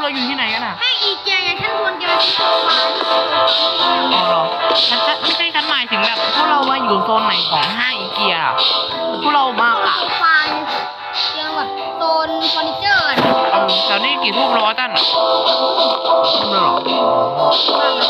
วกเราอยู่ที่ไหนกันอะ ให้อีเกียไงฉันชวนแกไปซื้อฟ้าอ๋อเหรอฉันจะไม่ใช่ฉันหมายถึงแบบพวกเรามาอยู่โซนไหนของห้างอีเกียอะพวกเรามากะฟ้าเกียแบบโซนเฟอร์นิเจอร์อะเออแต่นี่กี่ทุ่มแล้ววะตั้นทุ่มแล้วเหรอไอ้ย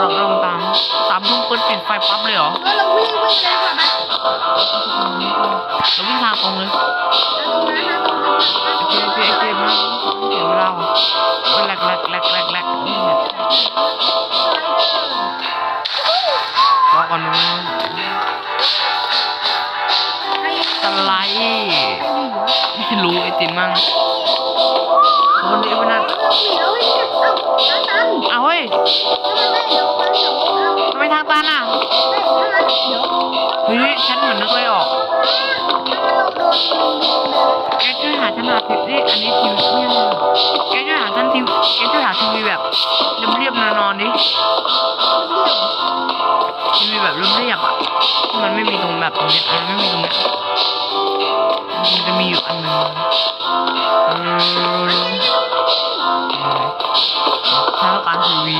เราเราเราตามสามทุ่มเปิดปิดไฟปั๊บเลยเหรอเออเราวิ่งวิ่งเลยค่ะนะเราวิ่งทางตรงเลยตรงนั้นตรงนั้นเจเจเจมาเดี๋ยวเราโอ้ยแหลกแหลกแหลกแหลกแหลกนี่เนี่ยรอก่อนนะสไลด์ไม่รู้ไอติมมั่งคนนี้มันน่ะเอาเฮ้ยเอาตันเอาเฮ้ยวได้เดี๋ยวมันเดี๋ ยทำไมทางตันอะเฮ้ยถ้ามันเดี๋ยวเฮ้ยฉันเหมือนนึกเลยออกแกช่วยหาฉันหาทีนี่อันนี้ทีวีเนี่ยแกช่วยหาฉันทีวีแกช่วยหาทีวีแบบเรียบๆนอนๆดิทีวีแบบเรียบๆอะมันไม่มีตรงแบบตรงนี้อันไม่มีตรงนี้มันจะมีอยู่อันหนึง เออฉันต้องการทีวี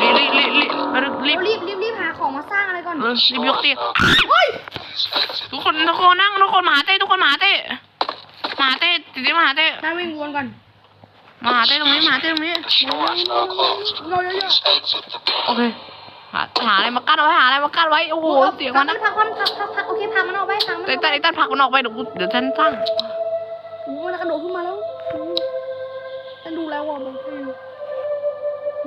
รีบรีบรีบรีบรีบรีบรีบรีบหาของมาสร้างอะไรก่อนรีบยกเตียงทุกคนทุกคนนั่งทุกคนมาเต้ทุกคนมาเต้มาเต้ติดมาหาเต้นั่งวิ่งวนก่อนมาเต้ตรงนี้มาเต้ตรงนี้โอเค หาหาอะไรมากั้นเอาไว้หาอะไรมากั้นไว้โอ้โหเสียงมันพันะกพักพักพักพักพักโอเคพักมันออกไปพักมันอไอ้อกตั้นไปไอ้ตั้นผลักมันออกไปเดี๋ยวกูเดี๋ยวฉันสร้างโอ้โหมันกระโดดขึ้นมาแล้วฉันดูแล้วว่ะมัน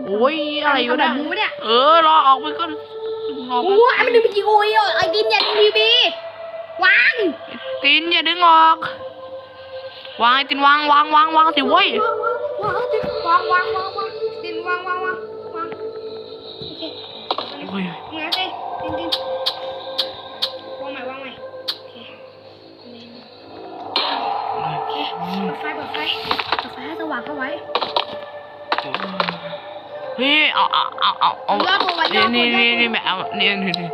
โอ้ยอะไรอยู่แบเนี่ยบมูเนี่ยเออรอออกไปก่อนรอโอ้ก่อนยไอ้มันดึงไปกี่โอ้ยไอ้ดินเนี่ยทีบีวางตินอย่าดึงออก วางไอ้ตินวางวางวางวางสิเว้ยวางวางวางวาง เคเปิดไฟเปิดไฟเปิดไฟให้สว่างเข้าไว้เฮ้ยเอาเอาเอาเอาเอายอดตัวไว้ยอดตัวนี่ยอดตัวนี่นี่แบบเอานี่นี่นี่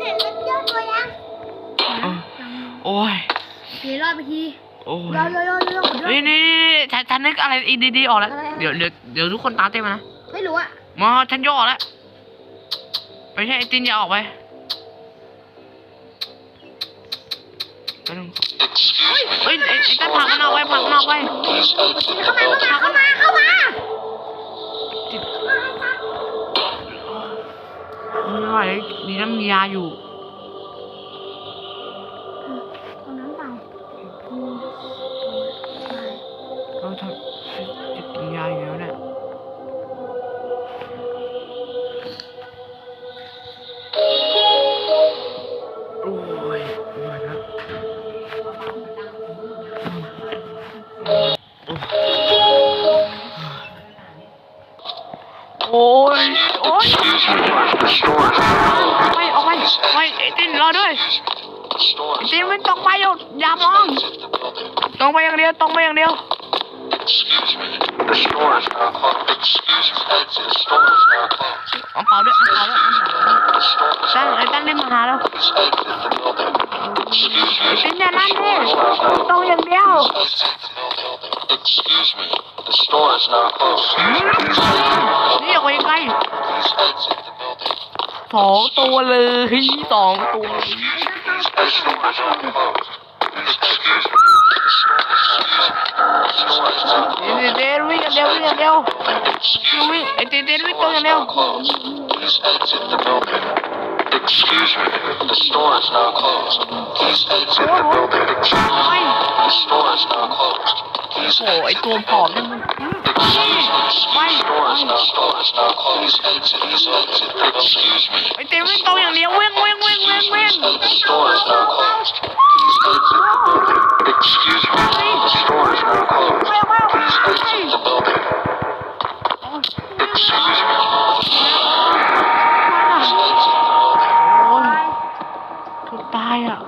เห็นมันยอดตัวยังเออโอ้ยเฮ้ยรอดไปทีโอ้ยยอดยอดยอดยอดยอดนี่นี่นี่นี่ฉันฉันนึกอะไรอีดีๆออกแล้วอะไรอะไรเดี๋ยวเดี๋ยวเดี๋ยวทุกคนตามเต้มานะไม่รู้อะมาฉันย่ออกแล้วไม่ใช่ไอ้ตินอย่าออกไป ไปนึงเฮ้ยไอ้ไอ้ตั้นผลักมันอกไปผลักมันอกไว้เข้ามาเข้ามาเข้ามาเข้ามาไม่ไหวดีน้ำมียาอยู่ ไปออกไปไปไอ้ตินรอด้วยตีนมันตรงไปอยู่อย่ามองตรงไปอย่างเดียวตรงไปอย่างเดียวเอาเปล่าด้วยเอาเปล่าด้วยตั้งไอ้ตั้งได้มาหาแล้วตินอย่านั่นเลยตรงอย่างเดียว Excuse me. The store is now closed. นี่ออกไปไกล Please exit the building. สองตัวเลยสองตัว The store is now closed. Excuse me. The store is now closed. เดนเดนวิ่งอย่างเดียววิ่งอย่างเดียววิ่งไอ้เดนเดนวิ่งตรงอย่างเดียว closed. Please exit the building. Excuse me. The store is now closed. Please exit the building. Excuse ไป me. The store is now closed. โหไอ้ตัวผอมนั่นมัไม่ไอเต็มไม่งตรงอย่างเดียวเว้งเว้งเว้งเว้งเว้งตายอะ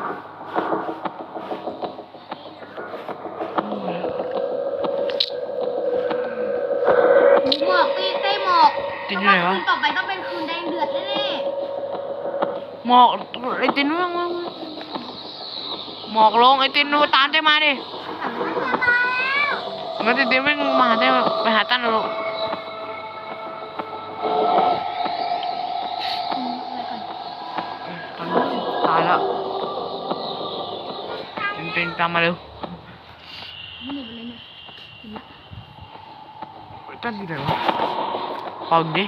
ตินอยู่ไหนวะ คืนต่อไปต้องเป็นคืนแดงเดือดแน่หมอกไอตินว่างว่างว่างหมอกลงไอตินตามเต้มาดิๆงั้นตินตินไม่มาหาเต้ไปหาตั้นลูกอืมอะไรก่อนตอนนี้ตายแล้วตินตินตามมาเร็วไม่หนีไปเลยเนี่ยเห็นละตั้นที่ไหนวะเป่าดิ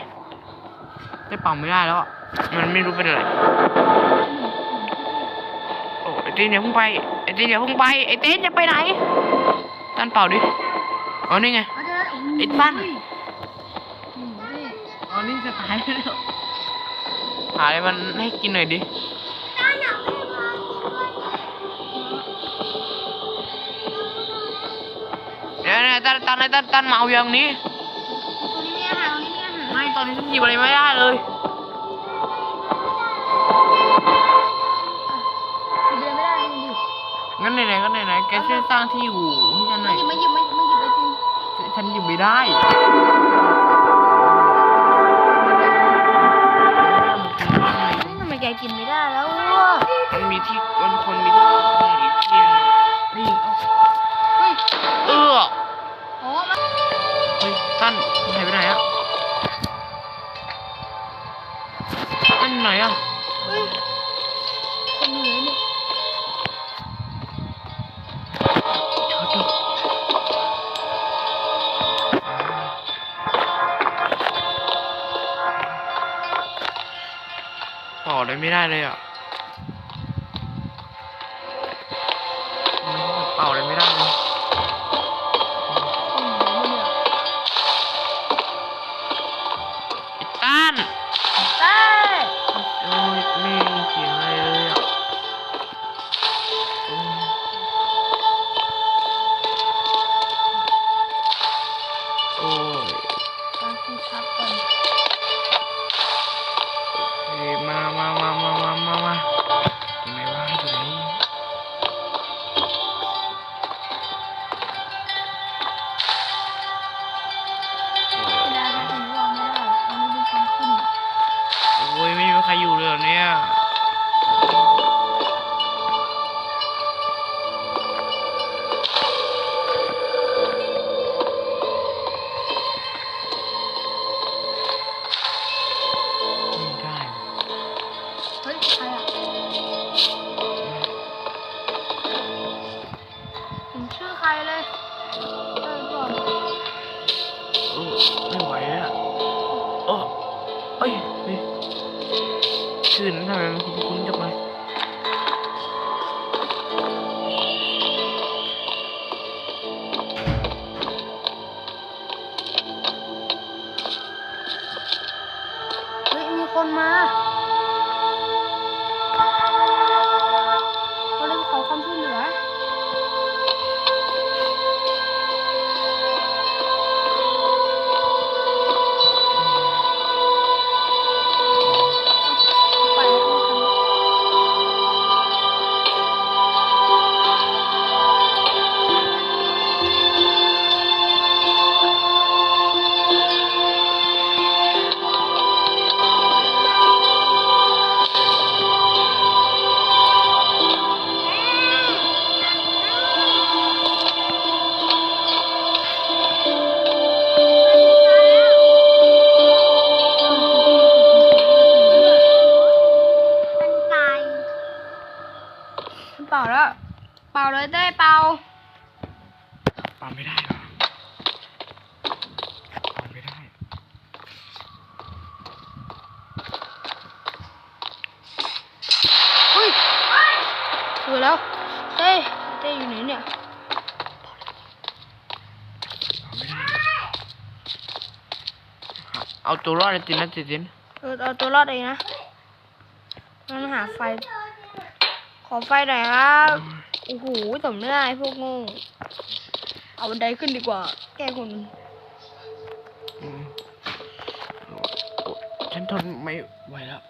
ได้เป่าไม่ได้แล้วอะมันไม่รู้เป็นอะไรโอ้ไอตินอย่าเพิ่งไปไอตินอย่าเพิ่งไปไอตินอย่าไปไหนตั้นเป่าดิอ๋อนี่ไงอาเถอะไอ้ตั้นอ๋อนี่จะตายแล้วหาอะไรมันให้กินหน่อยดิตั้นอยากให้มากินด้วยเดี๋ยวเนี่ยตันตันตันตันมาเอาอย่างนี้ ตัวนี้มีอาหารตัวนี้มี อาหารไม่ตอนนี้ฉันหยิบอะไรไม่ได้เลยเดินไม่ได้จริงดิงั้นไหนๆก็ไหนๆแกช่วยสร้างที่อยู่ให้ฉันหน่ไม่อยหยิบไม่หยิบไม่ไม่หยิบไปจริงฉันหยิบไม่ได้ทำไมแกกินไม่ได้แล้วมันมีที่มันคนมีที่อีกที่หนึ่ง ไหนอะเฮ้ยคนไหนเนี่ยต่อเลยไม่ได้เลยอะ ไม่ไหวแล้วโอ้เอ้ยเฮ้ยชื่อนั้นทำไมมันคุ้นๆจังเลยเฮ้ยมีคนมา เอาตัวรอดเลยตินนะตินเออเอาตัวรอดเองนะมันหาไฟ ขอไฟหน่อยครับโอ้โหสมไม่ได้พวกโง่เอาบันไดขึ้นดีกว่า แก้คนอืมโอ้ฉันทนไม่ไหวแล้ว